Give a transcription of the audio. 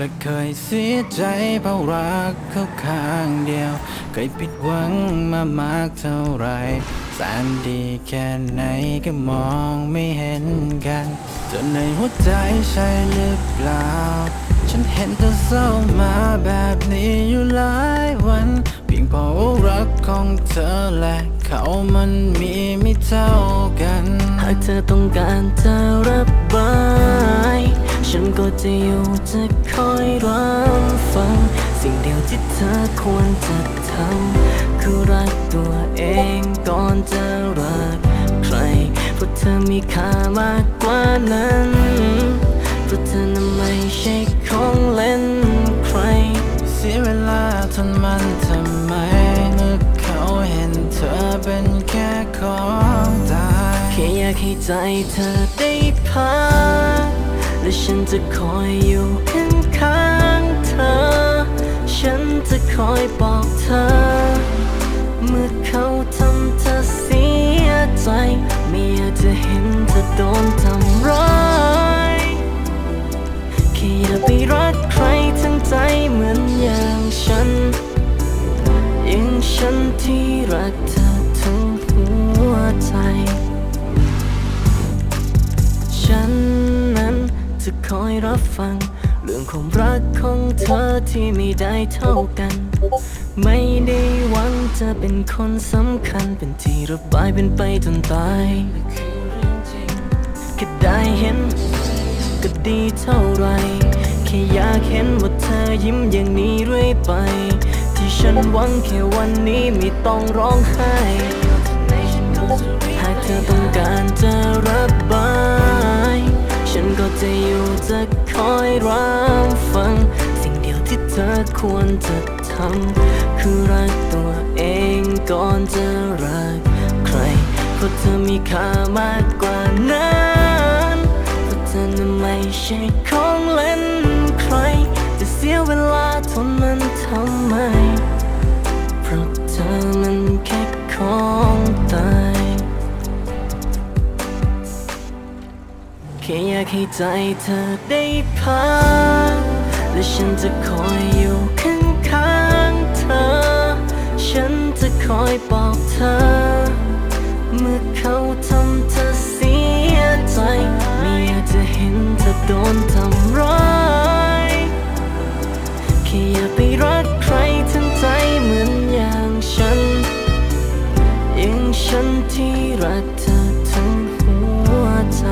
และเคยเสียใจเพราะรักเขาข้างเดียว เคยผิดหวังมามากเท่าไรแสนดีแค่ไหนก็มองไม่เห็นกันจนในหัวใจใช่หรือเปล่า ฉันเห็นเธอเศร้ามาแบบนี้อยู่หลายวัน เพียงเพราะรักของเธอและเขามันมีไม่เท่ากัน หากเธอต้องการจะระบาย ฉันก็จะอยู่จะคอยรับฟัง สิ่งเดียวที่เธอควรจะทำคือรักตัวเองก่อนจะรักใคร เพราะเธอมีค่ามากกว่านั้นเพราะเธอนั้นไม่ใช่ของเล่นใคร เสียเวลาทนมันทำไมนึกเขาเห็นเธอเป็นแค่ของตายแค่อยากให้ใจเธอได้พัก และฉันจะคอยอยู่ข้างข้างๆเธอ ฉันจะคอยบอกเธอ เมื่อเขาทำเธอเสียใจ ไม่อยากจะเห็นเธอโดนทำร้ายแค่อย่าไปรักใครทั้งใจเหมือนอย่างฉันอย่างฉันที่รักเธอทั้งหัว คอยรับฟัง เรื่องความรักของเธอที่ไม่ได้เท่ากัน ไม่ได้หวังจะเป็นคนสำคัญ เป็นที่ระบายเป็นไปจนตายแค่ได้เห็น ก็ดีเท่าไร แค่อยากเห็นว่าเธอยิ้มอย่างนี้เรื่อยไป ที่ฉันหวังแค่วันนี้ไม่ต้องร้องไห้หากเธอต้องการจะระบาย ควรจะทำคือรักตัวเองก่อนจะรักใครเพราะเธอมีค่ามากกว่านั้นเพราะเธอนั้นไม่ใช่ของเล่นใคร จะเสียเวลาทนมันทำไม เพราะเธอมันแค่ของตายแค่อยากให้ใจเธอได้พัก และฉันจะคอยอยู่ข้างข้างเธอ ฉันจะคอยบอกเธอ เมื่อเขาทำเธอเสียใจ ไม่อยากจะเห็นเธอโดนทำร้ายแค่อย่าไปรักใครทั้งใจเหมือนอย่างฉันอย่างฉันที่รักเธอทั้งหัวใจ